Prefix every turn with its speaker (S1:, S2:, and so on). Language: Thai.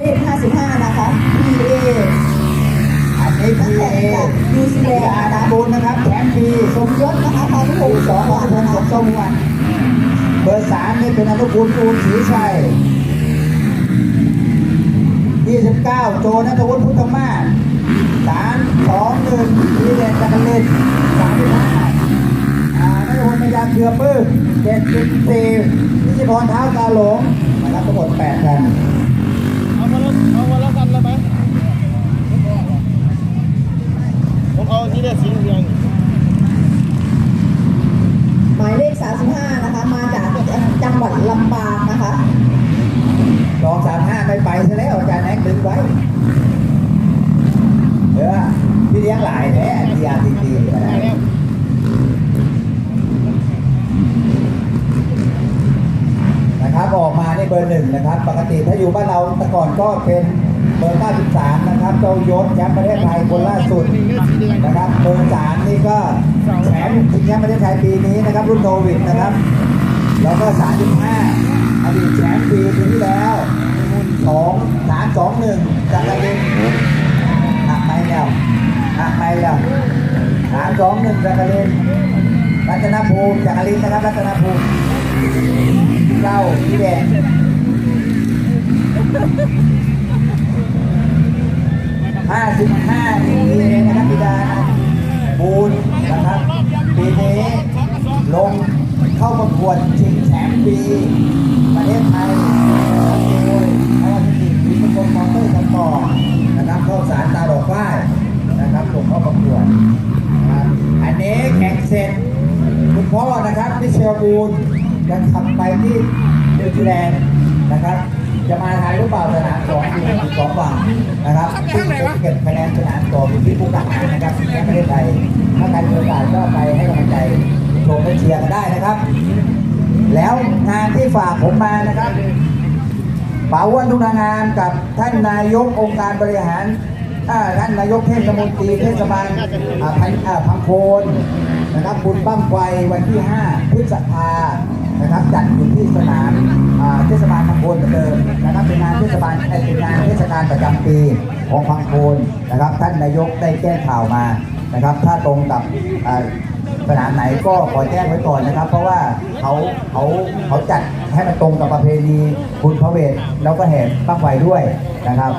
S1: เลข55 นะคะ PA
S2: อันนี้
S1: นัก
S2: คือ
S1: แข่งจากนิวซีแลนด์
S2: อาดาบุญนะครับแชมป์ปี
S1: สมยศนะคะพานุพงศ์
S2: สอ
S1: ง
S2: วั
S1: นน
S2: พงส
S1: คะ
S2: มทรงวันเบอร์สามนี่เป็นอนุกูลปูนศรีชัยยี่สิบเก้าโจนัทวุฒิพุทธมาศสามสองหนึ่งวิเลนจักรเล่นสามสิบห้าอ่านัทพลพยาเครือปื้มเจ็ดสิบสี่นิติพรเท้ากาหลงนะครับทั้งหมดแปดกัน
S3: เอามาแล้วเอามาแล้วกันแล้วไหมผมเอาที่ได้สีเหลือง
S1: หมายเลข 35 นะคะ มาจากจังหวัด ลำปางนะคะ
S2: สองสามห้าไม่ไปซะแล้วอาจารย์แนกดึงไว้เออพี่เลี้ยงหลายแท้ทีอาร์ทีที
S3: มาแล้ว
S2: นะครับออกมาในเบอร์หนึ่งนะครับ ปกติถ้าอยู่บ้านเราแต่ก่อนก็เป็นเบอร์93นะครับเจ้ายศแชมป์ประเทศไทยคนล่าสุด
S3: นะ
S2: ครับเบอร์สามนี่ก็แชมป์ชิงแชมป์ประเทศไทยปีนี้นะครับรุ่นโควิดนะครับ แล้วก็สามสิบห้าอดีตแชมป์ปีที่แล้วสองสามสองหนึ่งจักกระดิ่งหักไปแล้วหักไปแล้วสามสองหนึ่งจักกระดิ่รัตนภูมิจักระดิ่นะครับรัตนภูมิเล่าพี่แดงห้าสิบห้าปีเองนะครับพี่ดาบูนนะครับปีนี้ลง เข้าประกวดชิงแชมป์ปีประเทศไทยโดยพระราชทานวิศวกรมอเตอร์กันต่อนะครับข้าสารตาดอกฝ้ายนะครับลงเข้าประกวดอันนี้แข่งเสร็จคุณพ่อนะครับมิเชลบูนจะขับไปที่นิวซีแลนด์นะครับ จะมาไทยหรือเปล่าสนามสองอยู่สองฝั่งนะครับซึ่งจะเก็บคะแนนสนามสองอยู่ที่ภูกระหารนะครับที่ประเทศไทยถ้าใคร เชียร์กันได้นะครับ แล้วงานที่ฝากผมมานะครับป๋าอ้วนทุนางามกับท่านนายกองค์การบริหารท่านนายกเทศมนตรีเทศบาลพันพังโคนนะครับบุญบ้างไฟวันที่ 5 พฤษภานะครับจัดอยู่ที่สนามเทศบาลพังโคนเดิมนะครับเป็นงานเทศบาลเป็นงานเทศกาลประจำปีของพังโคนนะครับ ท่านนายกได้แจ้งข่าวมานะครับ ถ้าตรงกับ สนามไหนก็ขอแจ้งไว้ก่อนนะครับ เพราะว่าเขาเขาเขาจัดให้มันตรงกับประเพณีบุญพระเวทแล้วก็แห่บ้างไฟด้วยนะครับ